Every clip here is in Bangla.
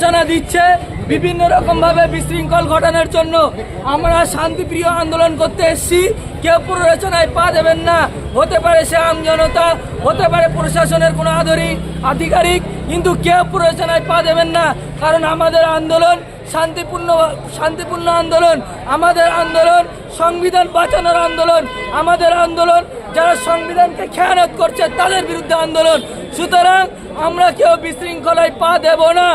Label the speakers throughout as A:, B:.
A: প্ররোচনা দিচ্ছে বিভিন্ন রকম ভাবে বিশৃঙ্খল ঘটানোর জন্য। আমরা শান্তিপ্রিয় আন্দোলন করতে এসেছি। কেউ প্ররোচনায় পা দেবেন না। হতে পারে সে আম জনতা, হতে পারে প্রশাসনের কোনো আধরি আধিকারিক, কিন্তু কেউ প্ররোচনায় পা দেবেন না। কারণ আমাদের আন্দোলন শান্তিপূর্ণ শান্তিপূর্ণ আন্দোলন। আমাদের আন্দোলন সংবিধান বাঁচানোর আন্দোলন। আমাদের আন্দোলন যারা সংবিধানকে খেয়ানত করছে, তাদের বিরুদ্ধে আন্দোলন। সুতরাং আমরা কেউ বিশৃঙ্খলায় পা দেব না।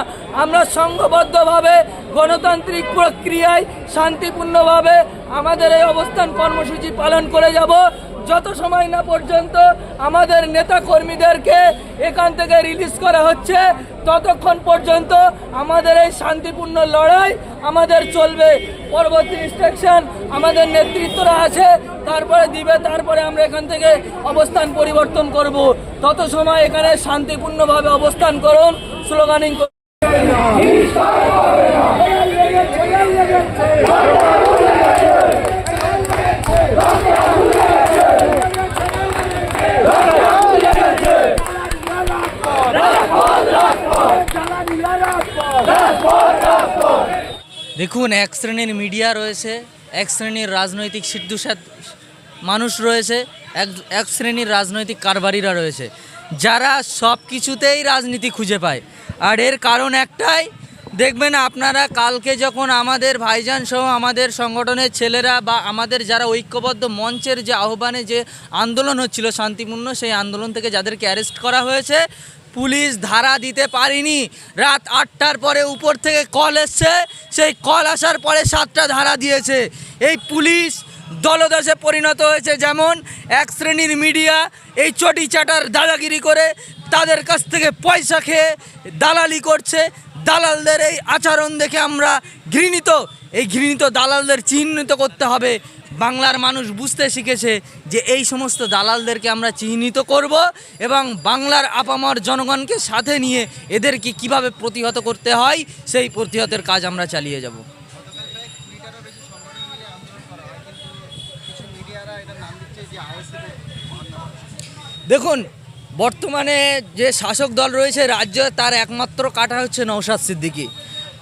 A: আমরা সংঘবদ্ধভাবে গণতান্ত্রিক প্রক্রিয়ায় শান্তিপূর্ণভাবে আমাদের এই অবস্থান কর্মসূচি পালন করে যাব। যত সময় না পর্যন্ত আমাদের নেতা কর্মীদেরকে এখান থেকে রিলিজ করা হচ্ছে, ততক্ষণ পর্যন্ত আমাদের এই শান্তিপূর্ণ লড়াই আমাদের চলবে। পরবর্তী ইনস্ট্রাকশন আমাদের নেতৃত্বরা আছে, তারপরে দিবে, তারপরে আমরা এখান থেকে অবস্থান পরিবর্তন করব। তত সময় এখানে শান্তিপূর্ণভাবে অবস্থান করুন, স্লোগানিং করুন।
B: দেখুন, এক শ্রেণির মিডিয়া রয়েছে, এক শ্রেণির রাজনৈতিক সিদ্ধুসাত মানুষ রয়েছে, এক এক শ্রেণির রাজনৈতিক কারবারিরা রয়েছে। যারা সব কিছুতেই রাজনীতি খুঁজে পায়। আর এর কারণ একটাই, দেখবেন আপনারা কালকে যখন আমাদের ভাইজান সহ আমাদের সংগঠনের ছেলেরা বা আমাদের যারা ঐক্যবদ্ধ মঞ্চের যে আহ্বানে যে আন্দোলন হচ্ছিল শান্তিপূর্ণ, সেই আন্দোলন থেকে যাদেরকে অ্যারেস্ট করা হয়েছে পুলিশ ধারা দিতে পারিনি। রাত আটটার পরে উপর থেকে কল এসছে। সেই কল আসার পরে সাতটা ধারা দিয়েছে। এই পুলিশ দলদাসে পরিণত হয়েছে যেমন এক শ্রেণির মিডিয়া, এই চটি চাটার দাদাগিরি করে তাদের কাছ থেকে পয়সা খেয়ে দালালি করছে। দালালদের এই আচরণ দেখে আমরা ঘৃণিত। এই ঘৃণিত দালালদের চিহ্নিত করতে হবে। বাংলার মানুষ বুঝতে শিখেছে যে এই সমস্ত দালালদেরকে আমরা চিহ্নিত করব এবং বাংলার আপামর জনগণকে সাথে নিয়ে এদেরকে কীভাবে প্রতিহত করতে হয়, সেই প্রতিহতের কাজ আমরা চালিয়ে যাব। দেখুন, বর্তমানে যে শাসক দল রয়েছে, রাজ্য তার একমাত্র কাটা হচ্ছে নৌসাদ সিদ্দিকী।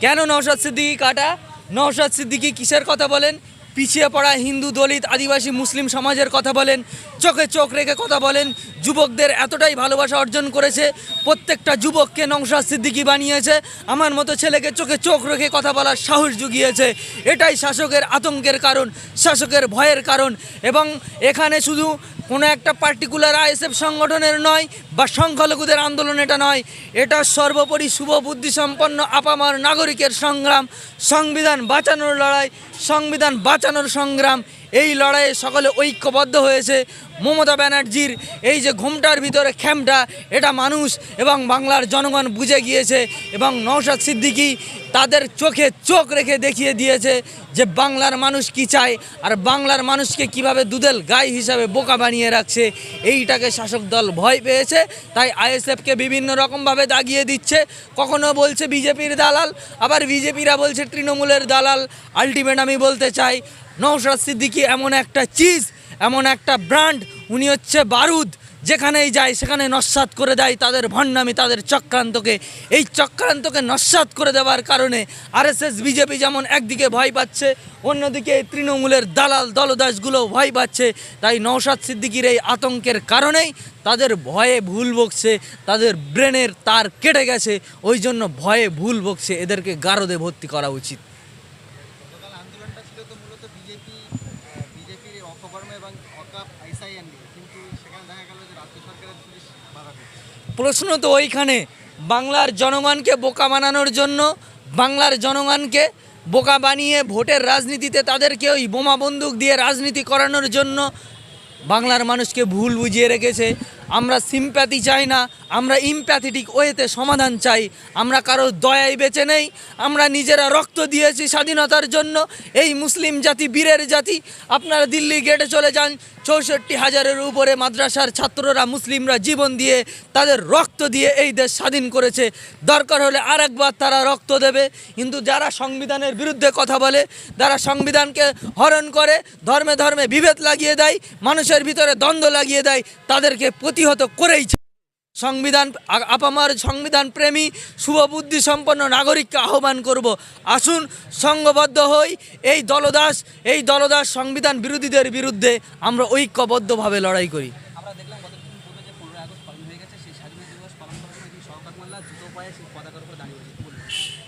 B: কেন নৌসাদ সিদ্দিকী কাটা? নৌসাদ সিদ্দিকী কিসের কথা বলেন? পিছিয়ে পড়া হিন্দু দলিত আদিবাসী মুসলিম সমাজের কথা বলেন। চোখে চোখ রেখে কথা বলেন। যুবকদের এতটাই ভালোবাসা অর্জন করেছে, প্রত্যেকটা যুবককে নৌসাদ সিদ্দিকী বানিয়েছে। আমার মতো ছেলেকে চোখে চোখ রেখে কথা বলার সাহস জুগিয়েছে। এটাই শাসকের আতঙ্কের কারণ, শাসকের ভয়ের কারণ। এবং এখানে শুধু কোনো একটা পার্টিকুলার আইএসএফ সংগঠনের নয় বা সংখ্যালঘুদের আন্দোলন এটা নয়। এটা সর্বোপরি শুভ বুদ্ধিসম্পন্ন আপামার নাগরিকের সংগ্রাম, সংবিধান বাঁচানোর লড়াই, সংবিধান বাঁচানোর সংগ্রাম এই লড়াইয়ে সকলে ঐক্যবদ্ধ হয়েছে। মমতা ব্যানার্জির এই যে ঘুমটার ভিতরে খ্যামটা এটা মানুষ এবং বাংলার জনগণ বুঝে গিয়েছে এবং নৌসাদ সিদ্দিকি তাদের চোখে চোখ রেখে দেখিয়ে দিয়েছে যে বাংলার মানুষ কি চায় আর বাংলার মানুষকে কীভাবে দুধেল গাই হিসাবে বোকা বানিয়ে রাখছে, এইটাকে শাসক দল ভয় পেয়েছে। তাই আইএসএফকে বিভিন্ন রকমভাবে দাগিয়ে দিচ্ছে। কখনো বলছে বিজেপির দালাল, আবার বিজেপিরা বলছে তৃণমূলের দালাল। আলটিমেট আমি বলতে চাই নৌসাদ সিদ্দিকি এমন একটা চিজ, এমন একটা ব্র্যান্ড, উনি হচ্ছে বারুদ। যেখানেই যায়, সেখানে নস্বাত করে দেয় তাদের ভণ্ডামি, তাদের চক্রান্তকে। এই চক্রান্তকে নস্বাত করে দেওয়ার কারণে আরএসএস, বিজেপি যেমন একদিকে ভয় পাচ্ছে, অন্যদিকে তৃণমূলের দালাল দলদাসগুলো ভয় পাচ্ছে। তাই নৌসাদ সিদ্দিকির এই আতঙ্কের কারণেই তাদের ভয়ে ভুল বকছে, তাদের ব্রেনের তার কেটে গেছে, ওই জন্য ভয়ে ভুল বকছে। এদেরকে গারদে ভর্তি করা উচিত
C: গতকাল আন্দোলনটা ছিল তো মূলত বিজেপি বিজেপির অপকর্ম এবং অকাপ আইসাইএন নিয়ে কিন্তু সেখানে দেখা গেল যে রাজ্য সরকারের পুলিশ বাধা দিচ্ছে
B: প্রশ্ন তো ওইখানে, বাংলার জনগণকে বোকা বানানোর জন্য, বাংলার জনগণকে বোকা বানিয়ে ভোটের রাজনীতিতে তাদেরকে ওই বোমা বন্দুক দিয়ে রাজনীতি করানোর জন্য বাংলার মানুষকে ভুল বুঝিয়ে রেখেছে। আমরা সিম্প্যাথি চাই না, আমরা ইমপ্যাথেটিক ওয়েতে সমাধান চাই, আমরা কারও দয়ায় বেঁচে নেই, আমরা নিজেরা রক্ত দিয়েছি স্বাধীনতার জন্য, এই মুসলিম জাতি, বীরের জাতি, আপনারা দিল্লি গেটে চলে যান, চৌষট্টি হাজারের উপরে মাদ্রাসার ছাত্ররা মুসলিমরা জীবন দিয়ে তাদের রক্ত দিয়ে এই দেশ স্বাধীন করেছে, দরকার হলে আরেকবার তারা রক্ত দেবে, কিন্তু যারা সংবিধানের বিরুদ্ধে কথা বলে, যারা সংবিধানকে হরণ করে, ধর্মে ধর্মে বিভেদ লাগিয়ে দেয়, মানুষের ভিতরে দ্বন্দ্ব লাগিয়ে দেয়, তাদেরকে প্রতিহত করেই সংবিধান আপামার সংবিধান প্রেমী, শুভবুদ্ধি সম্পন্ন নাগরিককে আহ্বান করব। আসুন সংঘবদ্ধ হই। এই দলদাস এই দলদাস সংবিধান বিরোধীদের বিরুদ্ধে আমরা ঐক্যবদ্ধভাবে লড়াই করি
C: আমরা দেখলাম গতদিন পূর্বে যে পনেরোই আগস্ট পালন হয়ে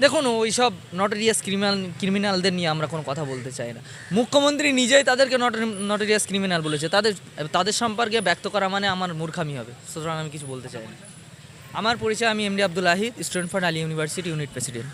B: দেখুন ওই সব নটোরিয়াস ক্রিমিনাল ক্রিমিনালদের নিয়ে আমরা কোনো কথা বলতে চাই না। মুখ্যমন্ত্রী নিজেই তাদেরকে নট নটেরিয়াস ক্রিমিনাল বলেছে। তাদের তাদের সম্পর্কে ব্যক্ত করা মানে আমার মূর্খামি হবে। সুতরাং আমি কিছু বলতে চাই না। আমার পরিচয় আমি MD Abdul Ahid student for Ali university unit president